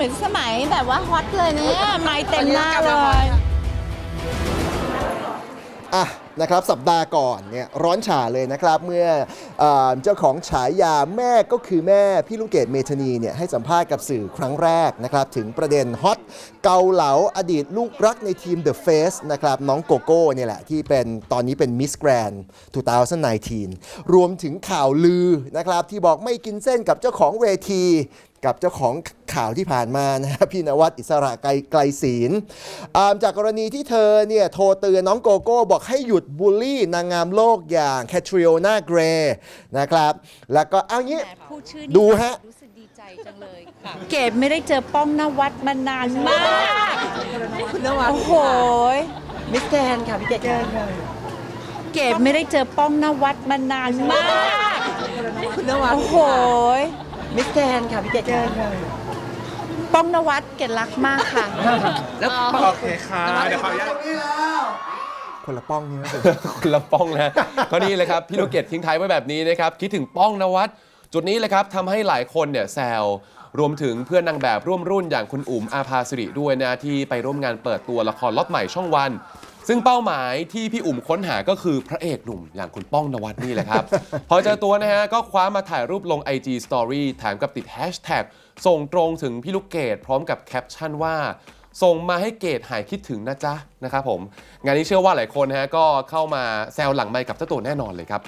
เหมือนสมัยแบบว่าฮอตเลยเนี่ยไม้เต็มหน้าเลย อะนะครับสัปดาห์ก่อนเนี่ยร้อนฉ่าเลยนะครับเมื่อเออเจ้าของฉายาแม่ก็คือแม่พี่ลูกเกดเมธานีเนี่ยให้สัมภาษณ์กับสื่อครั้งแรกนะครับถึงประเด็นฮอตเกาเหลาอดีตลูกรักในทีม The Face นะครับน้องโกโก้เนี่ยแหละที่เป็นตอนนี้เป็น Miss Grand 2019 รวมถึงข่าวลือนะครับที่บอกไม่กินเส้นกับเจ้าของเวที กับเจ้าของข่าวที่ผ่านมานะครับพี่นวัดอิสระไกลไกลศีลอ่าจากกรณีที่เธอเนี่ยโทรเตือนน้องโกโก้บอกให้หยุดบูลลี่นางงามโลกอย่างแคทริโอนาเกรนะครับ แล้วก็เอางี้พูดชื่อดูฮะรู้สึกดีใจจังเลยค่ะเกดไม่ได้เจอป้องนวัดมานานมากคุณนวัดโอ้โหยมิสแกรนด์ค่ะพี่เกดค่ะเกดไม่ได้เจอป้องนวัดมานานมากคุณนวัดโอ้โหย มิสแกรนด์ค่ะพี่เกดค่ะป้องนวัดเกดรักมากค่ะ แล้วโอเคค่ะเดี๋ยวขออนุญาต คนละป้องเนี่ยนะคนละป้องนะ ก็นี่เลยครับพี่ลูกเกดทิ้งท้ายไว้แบบนี้นะครับ คิดถึงป้องนวัดจุดนี้เลยครับทำให้หลายคนเนี่ยแซวรวมถึงเพื่อนนางแบบร่วมรุ่นอย่างคุณอุ๋มอาภาสิริด้วยนะที่ไปร่วมงานเปิดตัวละครล็อตใหม่ช่องวัน ซึ่งเป้าหมายที่พี่อุ๋มค้นหาก็คือพระเอกหนุ่มอย่างคุณป้องนวัดนี่แหละครับ พอเจอตัวนะฮะ ก็คว้ามาถ่ายรูปลง IG Story แถมกับติดแฮชแท็กส่งตรงถึงพี่ลูกเกดพร้อมกับแคปชั่นว่า ส่งมาให้เกดหายคิดถึงนะจ๊ะนะครับผม งานนี้เชื่อว่าหลายคนนะฮะก็เข้ามาแซวหลังไมค์กับเจ้าตัวแน่นอนเลยครับ